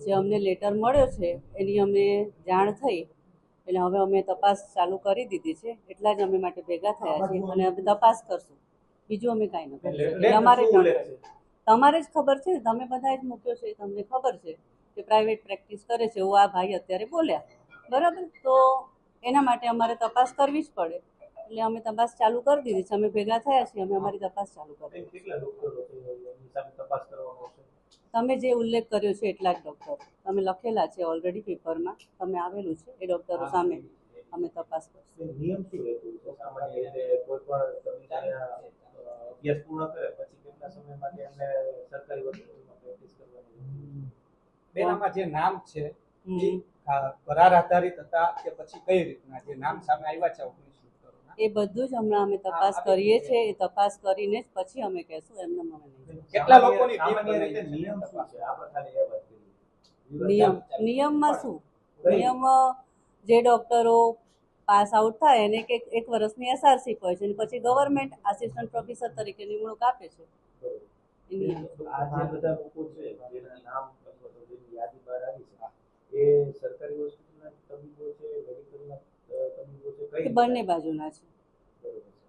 જે અમને લેટર મળ્યો છે એની અમે જાણ થઈ. એટલે હવે અમે તપાસ ચાલુ કરી દીધી છે. એટલા જ અમે માટે ભેગા થયા છીએ અને અમે તપાસ કરશું. બીજું અમે કાંઈ ન કરી શકીએ. અમારે? તમારે જ ખબર છે ને તમે બધા જ મૂક્યો છે તમને ખબર છે કે પ્રાઇવેટ પ્રેક્ટિસ કરે છે. એવું આ ભાઈ અત્યારે બોલ્યા. બરાબર? તો એના માટે અમારે તપાસ કરવી જ પડે. એટલે અમે તપાસ ચાલુ કરી દીધી છે. અમે ભેગા થયા છીએ અમે અમારી તપાસ ચાલુ કરી તમે જે ઉલ્લેખ કર્યો છે એટલા જ ડૉક્ટર. તમે લખેલા છે ઓલરેડી પેપરમાં તમે આવેલું છે એ ડૉક્ટરો સામે અમે તપાસ કરશું. નિયમ શું રહેતું સામાન્ય રીતે કોઈ પણ તમે ત્યાં, અ, અભ્યાસ પૂર્ણ કરે પછી કેટલા સમય માટે એમને સરકારી હોસ્પિટલમાં પ્રેક્ટિસ કરવાની બેન આમાં જે નામ છે એ કરાર આધારિત હતા કે પછી કઈ રીતના? જે નામ સામે આવ્યા છે એ બધું જ હમણાં અમે તપાસ કરીએ છીએ એ તપાસ કરીને જ પછી અમે કહેશું એમને અમે નહીં કેટલા લોકોની? નિયમ શું છે? આપણે ખાલી એ વાત કરીએ. નિયમ. નિયમમાં શું? નિયમ જે ડોક્ટરો પાસ આઉટ થાય એને કે એક વર્ષની એસઆરસી હોય છે અને પછી ગવર્મેન્ટ આસિસ્ટન્ટ પ્રોફેસર તરીકે નિમણૂક આપે છે. એ નિયમ. છે. આ જે બધા લોકો છે નામ અથવા તો જેની યાદી બહાર આવી છે એ સરકારી હોસ્પિટલના તબીબો છે મેડિકલના અ, તબીબો છે કઈ એ બંને બાજુના છે.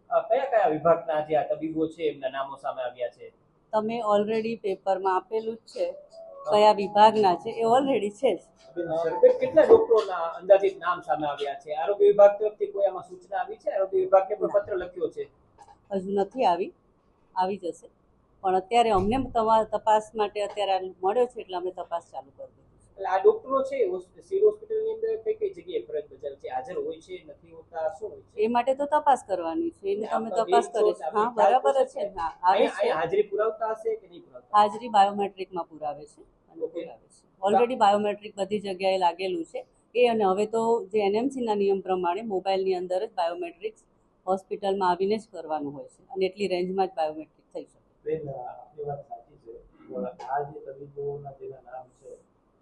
કયા કયા વિભાગના જે આ તબીબો છે એમના નામો સામે આવ્યા છે? તમે ઓલરેડી પેપરમાં આપેલું જ છે કયા વિભાગના છે એ ઓલરેડી છે જ. કેટલા ડોક્ટરોના અંદાજિત નામ સામે આવ્યા છે? આરોગ્ય વિભાગ તરફથી કોઈ આમાં સૂચના આવી છે? આરોગ્ય વિભાગને પણ પત્ર લખ્યો છે? હજુ નથી આવી. આવી જશે. પણ અત્યારે અમને તપાસ માટે અત્યારે મળ્યો છે એટલે અમે તપાસ ચાલુ કરી એટલે આ ડોક્ટરો છે સિવિલ હોસ્પિટલની અંદર કઈ કઈ જગ્યાએ ફરજ બજાવે છે? હાજર હોય છે નથી હોતા શું હોય છે? એ માટે તો તપાસ કરવાની છે એને તમે તપાસ કરો છે. હા બરાબર છે. હા આવે છે. હાજરી પુરાવતા હશે કે નહીં પુરાવતા? હાજરી બાયોમેટ્રિકમાં પુરાવે છે. અને પુરાવે છે. ઓલરેડી બાયોમેટ્રિક બધી જગ્યાએ લાગેલું છે. એ અને હવે તો જે એનએમસીના નિયમ પ્રમાણે મોબાઈલની અંદર જ બાયોમેટ્રિક્સ હોસ્પિટલમાં આવીને જ કરવાનું હોય છે. અને એટલી રેન્જમાં જ બાયોમેટ્રિક થઈ શકે. બેન આપની વાત સાચી છે. આ જે તબીબોના જેના નામ છે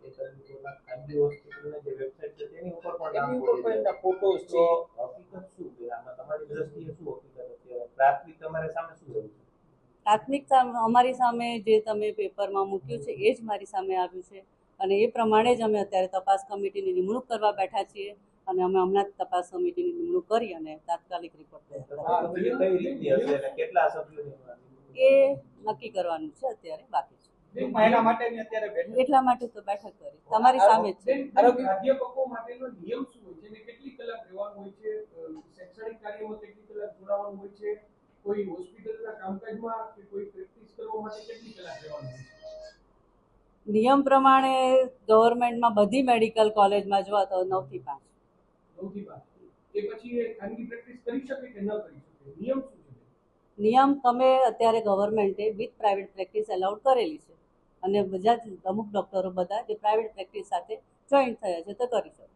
એ તબીબોના જે વેબસાઇટ છે તેની ઉપર પણ નામ એમની ઉપર પણ બોલી એમના ફોટોસ છે હકીકત શું છે આમાં તમારી દ્રષ્ટિએ શું હકીકત અત્યારે પ્રાથમિક તમારે સામે શું રહ્યું છે? પ્રાથમિક અમારી સામે જે તમે પેપરમાં મૂક્યું છે એ જ મારી સામે આવ્યું છે. અને એ પ્રમાણે જ અમે અત્યારે તપાસ કમિટીની નિમણૂક કરવા બેઠા છીએ અને અમે હમણાં જ તપાસ કમિટીની નિમણૂક કરી અને તાત્કાલિક રિપોર્ટ કેટલા એ નક્કી કરવાનું છે અત્યારે બાકી. એટલા માટે તો બેઠક કરી. તમારી સામે છે. પ્રાધ્યાપકો માટેનો નિયમ શું હોય છે કેટલી કલાક રહેવાનું હોય છે? શૈક્ષણિક કાર્યમાં કેટલી કલાક જોડાવાનું હોય છે? કોઈ હોસ્પિટલના કામકાજમાં કે કોઈ પ્રેક્ટિસ કરવા માટે કેટલી કલાક રહેવાનું હોય છે? નિયમ પ્રમાણે ગવર્મેન્ટમાં બધી મેડિકલ કોલેજમાં જોવા તો નવથી પાંચ. નવથી પાંચ. એ પછી એ ખાનગી પ્રેક્ટિસ કરી શકે કે ન કરી શકે? નિયમ શું છે? નિયમ તમે અત્યારે ગવર્મેન્ટે વિથ પ્રાઇવેટ પ્રેક્ટિસ એલાઉડ કરેલી છે. અને બધા જ અમુક ડૉક્ટરો બધા જે પ્રાઇવેટ પ્રેક્ટિસ સાથે જોઈન્ટ થયા છે, તો કરી શકે.